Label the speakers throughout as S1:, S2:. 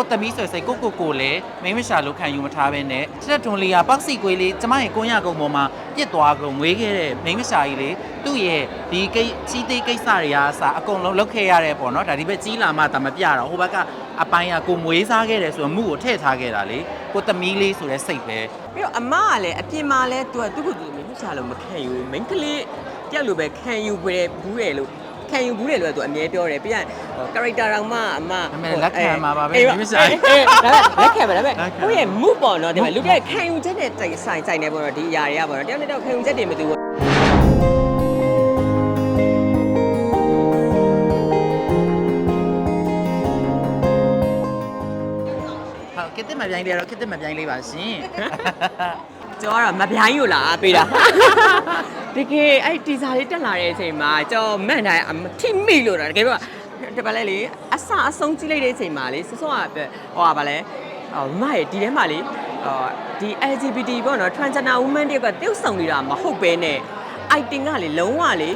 S1: ကိုသမီးဆွေစိတ်ကိုကိုကိုလည်းမိန်းမရှာလို့ခံယူမထားဘဲနဲ့ချက်တွန်လေးကပေါက်စီကွေးလေးကျမရဲ့ကိုရကုံပေါ်မှာပြစ်သွားကုန်မွေးခဲ့တဲ့မိန်းမရှာကြီးလေသူ့ရဲ့ဒီကိချီးသေးကိစ္စတွေအားစအကုန်လုံးလုတ်ခဲ့ရတဲ့ပေါ့နော်ဒါဒီဘက်ကြီးလာမှဒါမပြတော့ဟိုဘက်ကအပိုင်းကကိုမွေးစားခဲ့တယ်ဆိုတော့မှုကိုထည့်ထားခဲ့တာလေကိုသမီးလေးဆိုတဲ့စိတ်ပဲ
S2: ပြီးတော့အမကလည်းအပြင်မှာလည်းသူကသူ့ကိုယ်သူမင်းချလို့မခံယူမိန်းကလေးတယောက်လိုပဲခံယူပဲဘူးတယ်လို့ ခံယူဘူးတယ်လို့သူအမြဲပြောတယ်ပြီးရင် character တောင်မှအမ
S1: အမေလက်ခံမှာပါပဲ
S2: အေး
S1: မိမရှာ
S2: အေးအေးဒါပေမဲ့လက်ခံပါဒါပေမဲ့
S1: လက်ခံ
S2: ကိုယ့်ရဲ့ mood ပေါ့နော်ဒီမှာလူတဲ့ခံယူချက်နဲ့တိုင်ဆိုင်ဆိုင်နေပေါ့နော်ဒီအရာတွေကပေါ့နော်တယောက်နဲ့တယောက်ခံယူချက်တွေမတူဘူး
S1: ဟုတ်ကစ်တစ်မပြိုင်းလေးတော့ကစ်တစ်မပြိုင်းလေးပါရှင်
S2: ကျော်ကတော့မပြိုင်းယူလာပေးတာ တကယ်အဲ့တီဇာလေးတက်လာတဲ့အချိန်မှာကျော်မန့်တိုင်းအမထိမိလို့တော့တကယ်တော့ဒီပါလဲလေအဆအဆုံးကြည့်လိုက်တဲ့အချိန်မှာလေစစောကဟိုပါလဲဟောမရဲ့ဒီထဲမှာလေဟောဒီ LGBT ပေါ့နော် transgender woman တွေကတယောက်ဆောင်နေတာမဟုတ်ပဲနဲ့ item ကလေလုံးဝလေ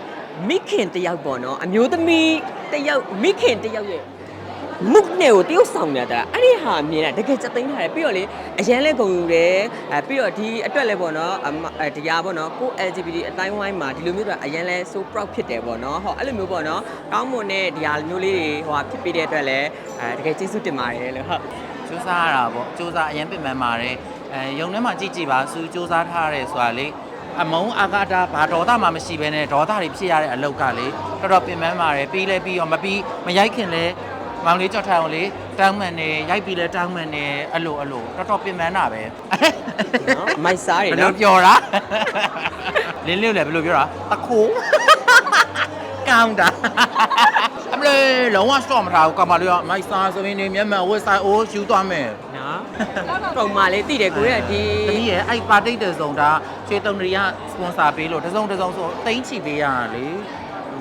S2: မိခင်တယောက်ပေါ့နော်အမျိုးသမီးတယောက်မိခင်တယောက်ရဲ့ မုတ်နဲ့ကိုတရုတ်ဆောင်နေတာအဲ့ဒီဟာမြင်တာတကယ်စက်သိမ်းထားတယ်ပြီးတော့လေအရန်လဲဂုံယူတယ်အဲပြီးတော့ဒီအတွက်လဲပေါ့နော်အမအဲတရားပေါ့နော်ကို LGBT အတိုင်းဝိုင်းမှာဒီလိုမျိုးတော့အရန်လဲ so proud ဖြစ်တယ်ပေါ့နော်ဟောအဲ့လိုမျိုးပေါ့နော်ကောင်းမွန်တဲ့ဒီဟာမျိုးလေးတွေဟိုဟာဖြစ်ပေးတဲ့အတွက်လဲအဲတကယ်ကျေးဇူးတင်ပါတယ်လို့ဟုတ်
S1: စူးစမ်းရတာပေါ့စူးစမ်းအရင်ပြင်မှန်ပါတယ်အဲရုံထဲမှာကြည့်ကြည့်ပါစူးစူးစမ်းထားရတယ်ဆိုတာလေအမုံအာဃာတဘာဒေါသမှမရှိဘဲနဲ့ဒေါသတွေဖြစ်ရတဲ့အလောက်ကလေတော်တော်ပြင်မှန်ပါတယ်ပြီးလဲပြီးရောမပြီးမရိုက်ခင်လဲ မောင်လေးကြောက်ထိုင်အောင်လေတောင်းမှန်နေရိုက်ပြီးလဲတောင်းမှန်နေအဲ့လိုအဲ့လိုတော်တော်ပြင်မှန်တာပဲ
S2: နော်မိုက်စားတယ်
S1: ဘယ်
S2: နော်
S1: လိုပြောတာလင်းလေးလည်းဘယ်လိုပြောတာတခိုးကောင်းတာအမလေးလုံးဝ stop မထားဘူးကမလေးကမိုက်စားဆိုရင်နေမျက်မှန်ဝက်ဆိုင်အိုးယူသွားမယ်
S2: နော်ပုံမှန်လေးတိတယ်ကိုရဒီ
S1: တမီးရဲ့အဲ့ပါတိတ်တဲ့စုံဒါချွေတုံတွေကစပွန်ဆာပေးလို့တစ်စုံတစ်စုံဆိုတိမ့်ချီပေးရတာလေ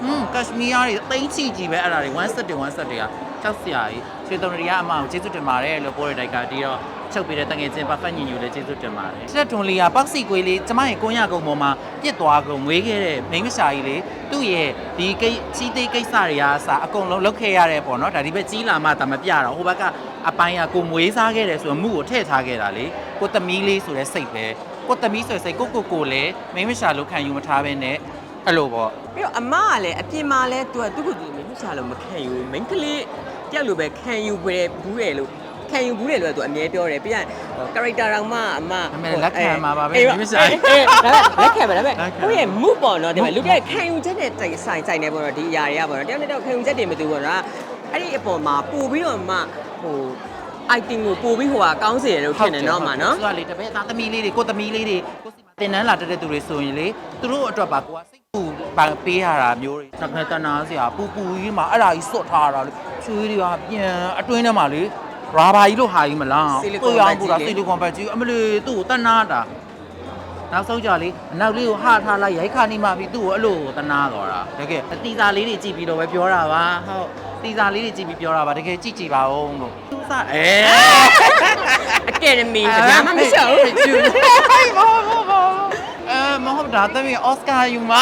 S1: ဟွန်းကက်ရှမီးယားတွေတိမ့်ချီကြီးပဲအဲ့ဒါတွေ1 set 1 set တွေ ကကြောက်စရာကြီးချွေတုံတွေကအမအောင်ကျေးဇူးတင်ပါတယ်လို့ပြောတဲ့တိုက်ကဒီတော့ချုပ်ပေးတဲ့တငယ်ချင်းပတ်ဖက်ညင်ညူလည်းကျေးဇူးတင်ပါတယ်ချက်တွန်လေးကပေါက်စီကွေးလေးကျမရဲ့ကိုရကုံပေါ်မှာပြစ်သွားကုန်မွေးခဲ့တဲ့မိန်းမရှာကြီးလေသူ့ရဲ့ဒီကိချီးသေးကိစ္စတွေအားစအကုန်လုံးလုတ်ခဲ့ရတဲ့ပေါ့နော်ဒါဒီဘက်ကြီးလာမှဒါမပြတော့ဟိုဘက်ကအပိုင်းကကိုမွေးစားခဲ့တယ်ဆိုတော့မှုကိုထည့်ထားခဲ့တာလေကိုသမီးလေးဆိုတဲ့စိတ်ပဲကိုသမီးဆွေစိတ်ကိုကိုကိုလည်းမိန်းမရှာလို့ခံယူမထားဘဲနဲ့အဲ့လိုပေါ့
S2: ပြီးတော့အမကလည်းအပြင်မှာလည်းသူကသူ့ကိုယ်သူမင်းချလို့မခံယူမိန်းကလေး တယောက်လိုပဲခံယူပဲဘူးတယ်လို့ခံယူဘူးတယ်လို့သူအမြဲပြောတယ်ပြီးရင် character တောင်မှအမ
S1: အမေလက်ခံမှာပါပဲ
S2: အေး
S1: မိမဆိုင်
S2: အေးဒါပေမဲ့လက်ခံပါဒါပေမဲ့
S1: လက်ခံ
S2: ကိုယ့်ရဲ့ mood ပေါ့နော်ဒီမှာ
S1: mood
S2: လူတဲ့ခံယူချက်နဲ့တိုင်ဆိုင်ဆိုင်နေပေါ့နော်ဒီအရာတွေကပေါ့နော်တယောက်နဲ့တယောက်ခံယူချက်တွေမတူပေါ့နော်အဲ့ဒီအပေါ်မှာပို့ပြီးတော့မှဟို item ကိုပို့ပြီးဟိုဟာကောင်းစေရလို့ဖြစ်နေတော့မှာနော်
S1: သူကလေတပည့်သားသမီးလေးတွေကိုသမီးလေးတွေကိုစီမတင်နန်းလာတက်တဲ့သူတွေဆိုရင်လေသူတို့အတွက်ပါကိုကစိတ်ပူပါပေးရတာမျိုးတွေတခါတနာစရာပူပူကြီးမှာအဲ့ဒါကြီးစွတ်ထားတာလေ ချွေးတွေကပြန်အတွင်းထဲမှာလေရာဘာကြီးလို့ဟာကြီးမလား
S2: ဆီလီကွန်
S1: ပူအောင်
S2: ဘတ်ကြီး
S1: ပူတာ
S2: လေ
S1: ဆီလီကွန်ဘတ်ကြီးအမလေးသူ့ကိုတနာတာနောက်ဆုံးကြလေအနောက်လေးကိုဟာထားလိုက်ရိုက်ခါနေမှပြီးသူ့ကိုအဲ့လိုတနာတော့တာတကယ်အတီစာလေးတွေကြည့်ပြီးတော့ပဲပြောတာပါဟုတ်တီစာလေးတွေကြည့်ပြီးပြောတာပါတကယ်ကြည့်ကြည့်ပါဦးလို့သူစားအဲ
S2: အကယ်ဒမီဘာမှမရှောက်ဘူး
S1: ကျူမဟုတ်ဘူးအဲမဟုတ်တာတမီအော်စကာယူမှာ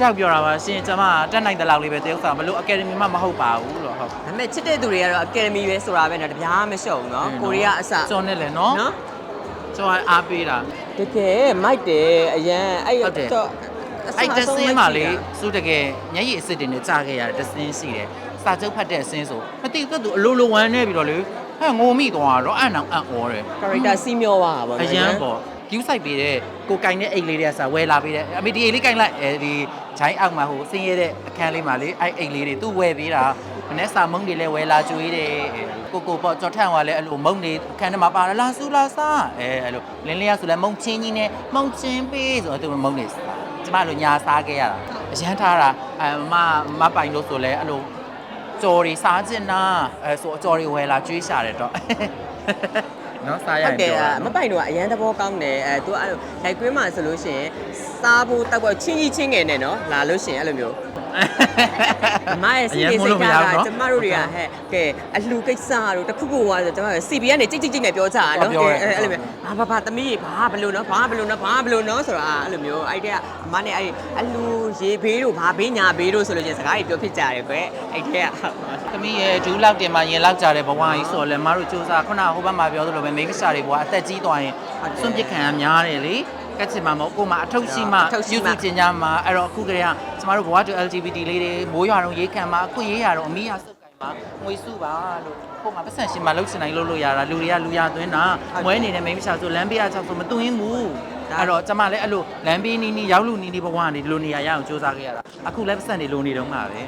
S1: ရှောက်ပြောတာပါရှင်ကျွန်မတက်နိုင်တဲ့လောက်လေးပဲတရုပ်ဆောင်ဘလို့အကယ်ဒမီမှမဟုတ်ပါဘူးလို့ဟုတ်
S2: ဒါပေမဲ့ချစ်တဲ့သူတွေကတော့အကယ်ဒမီပဲဆိုတာပဲနော်တပြားမရှုံဘူးနော်ကိုရီးယားအစ
S1: ကျော်နဲ့လေနော်
S2: နော်
S1: ကျော်အားပေးတာ
S2: တကယ်မိုက်တယ်အရန်အဲ့
S1: ဟုတ်တယ်
S2: တော့
S1: အဲ့တဆင်းမှာလေစုတကယ်မျက်ရည်အစ်စ်တွေနဲ့ကြာခဲ့ရတဲ့တဆင်းရှိတယ်စာချုပ်ဖတ်တဲ့အဆင်းဆိုမသိဘူးသူအလိုလိုဝမ်းနေပြီးတော့လေဟဲ့ငိုမိသွားတော့အဲ့နောင်အံ့ဩတယ်
S2: character စီးမျောပါပါ
S1: အရန်ပေါ့ view site ပေးတဲ့ကိုကင်တဲ့အိတ်လေးတွေကစာဝယ်လာပေးတယ်အမေဒီအိတ်လေးကင်လိုက်အဲဒီဂျိုင်းအောက်မှာဟိုဆင်းရဲတဲ့အခန်းလေးမှာလေအဲ့အိတ်လေးတွေသူ့ဝယ်ပေးတာမနေ့စာမုံတွေလည်းဝယ်လာကျွေးတယ်ကိုကိုပေါ့ကြော်ထန့်ကလည်းအဲ့လိုမုံတွေအခန်းထဲမှာပါလာလာစူလာစားအဲအဲ့လိုလင်းလေးရဆိုလည်းမုံချင်းကြီးနဲ့မုံချင်းပေးဆိုတော့သူမုံတွေစားကျမလိုညာစားခဲ့ရတာအရန်ထားတာအမမပိုင်လို့ဆိုလဲအဲ့လိုကြော်တွေစားကျင်နာအဲဆိုအကြော်တွေဝယ်လာကျွေးရှာတယ်တော့ နော်စားရ
S2: ဟု
S1: ရင်
S2: တ်တယ်
S1: ပြောတာ
S2: မပိုင်တော့အရန်သဘောကောင်းတယ်အဲသူအဲ့လိုလိုက်ကွင်းမှာဆိုလို့ရှိရင်စားဖို့တောက်ဖို့ချင်းကြီးချင်းငယ်နဲ့နော်လာလို့ရှိရင်အဲ့လိုမျိုးအ မရဲ့စိတ်တွေစိတ်ထားတာကျမတို့တွေကဟဲ့ကဲအလှကိစ္စတို့တခုခုွားဆိုကျမတို့ CB ကနေကြိတ်ကြိတ်ကြိတ်နဲ့ပြောကြတာနော်အဲ့လိုမျိုးဘာဘာဘာသမီးဘာဘလို့နော်ဘာဘလို့နော်ဘာဘလို့နော်ဆိုတာအဲ့လိုမျိုးအဲ့တဲ့အမနဲ့အဲ့အလှရေဘေးတို့ဘာဘေးညာဘေးတို့ဆိုလို့ချင်းစကားတွေပြောဖြစ်ကြတယ်ကွယ်အဲ့တဲ့
S1: သမီးရဲ့ဒူးလောက်တင်မှရင်လောက်ကြတဲ့ဘဝကြီးဆိုတော့လည်းမတို့စူးစမ်းခုနဟိုဘက်မှာပြောသလိုပဲမိန်းကစားတွေဘဝအသက်ကြီးသွားရင်စွန့်ပစ်ခံရများတယ်လေကက်ချင်မှာမဟုတ်ကိုမှအထုပ်ရှိမှပြုစုကျင်ကြမှာအဲ့တော့အခုကလေးက ကျမတို့ဘဝတူ LGBT လေးတွေမိုးရွာတော့ရေးခံမှာအခုရေးရတော့အမီးရစုပ်ကင်မှာငွေစုပါလို့ကိုမှပတ်စံရှင်မှာလှုပ်ချင်တိုင်းလှုပ်လို့ရတာလူတွေကလူရသွင်းတာမွဲနေတဲ့မိန်းကစားဆိုလမ်းပေးရချောက်ဆိုမသွင်းဘူးအဲ့တော့ကျမလည်းအဲ့လိုလမ်းပေးနီးနီးရောက်လူနီးနီးဘဝကနေဒီလိုနေရာရအောင်စူးစမ်းခဲ့ရတာအခုလည်းပတ်စံနေလိုနေတော့မှာပဲ